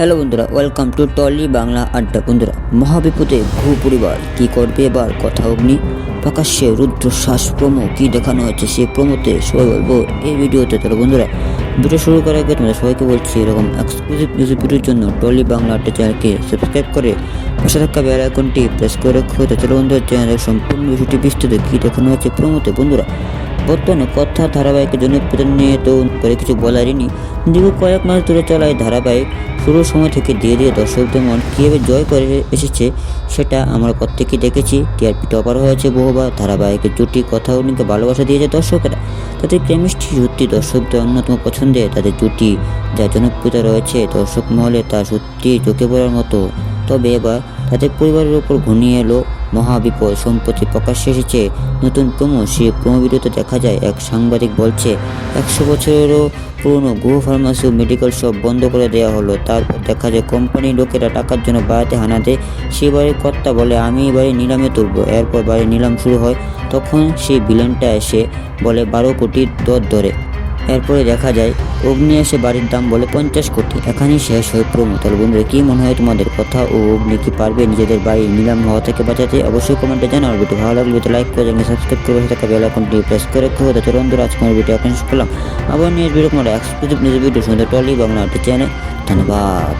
Hello বন্ধুরা welcome to trolley Bangla আড্ডা বন্ধুরা, মহাবিপদে ঘু পরিবার, কি করবে এবার কথা অগ্নি? প্রকাশ্যে রুদ্রশ্বাস প্রমো, কি দেখানো হয়েছে সেই প্রমোতে সবাই বলব, এই ভিডিওতে তাহলে বন্ধুরা, ভিডিও শুরু করার আগে তোমাদের সবাইকে বলছি, এরকম এক্সক্লুসিভ নিউজ ভিডিওর জন্য টলি বাংলা আড্ডা চ্যানেলকে সাবস্ক্রাইব করে পাশে থাকা বেল আইকনটি প্রেস করে রাখো। যাতে বন্ধুরা চ্যানেলের সম্পূর্ণ বিষয়টি বিস্তৃত কি দেখানো হয়েছে প্রমোতে। বন্ধুরা বর্তমানে কথা ধারাবাহিকের জনপ্রিয়তা নিয়ে তো করে কিছু বলারই নেই। দীর্ঘ কয়েক মাস ধরে চলা এই ধারাবাহিক শুরুর সময় থেকে ধীরে ধীরে দর্শকদের মন কীভাবে জয় করে এসেছে সেটা আমরা প্রত্যেকেই দেখেছি। টিআরপি টপার হয়েছে বহুবার ধারাবাহিকের জুটি কথা উনিকে ভালোবাসা দিয়েছে দর্শকেরা। তাদের কেমিস্ট্রি সত্যি দর্শকদের অন্যতম পছন্দের। তাদের জুটি যা জনপ্রিয়তা রয়েছে দর্শক মহলে তা সত্যি চোখে পড়ার মতো। তবে এবার তাদের পরিবারের উপর ঘনিয়ে এলো মহাবিপদ সম্প্রতি প্রকাশ্যে এসেছে। নতুন প্রমো, সে ভিডিওতে দেখা যায়, এক সাংবাদিক বলছে, একশো বছরেরও পুরনো গুহ ফার্মাসি ও মেডিকেল শপ বন্ধ করে দেওয়া হলো। তারপর দেখা যায় কোম্পানির লোকেরা টাকার জন্য বাড়িতে হানা দেয়। সে বাড়ির কর্তা বলে, আমি বাড়ি নিলামে তুলবো। এরপর বাড়ি নিলাম শুরু হয়। তখন সেই ভিলেনটা এসে বলে, বারো কোটির দর ধরে। এরপরে দেখা যায়, অগ্নি এসে বাড়ির দাম বলে পঞ্চাশ কোটি। এখানেই শেষ হয়ে প্রমো তাহলে বন্ধুরা, কী মনে হয় তোমাদের কথা? ও অগ্নি কি পারবে নিজেদের বাড়ি নিলাম হওয়া থেকে বাঁচাতে? অবশ্যই কমেন্টে জানাও। ভিডিও ভালো লাগলে ভিডিও লাইক করে জানিয়ে সাবস্ক্রাইব করে থাকা বেল আইকনটি প্রেস করে রেখো। তাহলে বন্ধুরা, আজকে আমার ভিডিও শেষ করলাম। আবার নিয়ে ভিডিও কোনো এক্সক্লুসিভ নিউজ ভিডিও শুনতে টলি বাংলা চ্যানেল ধন্যবাদ।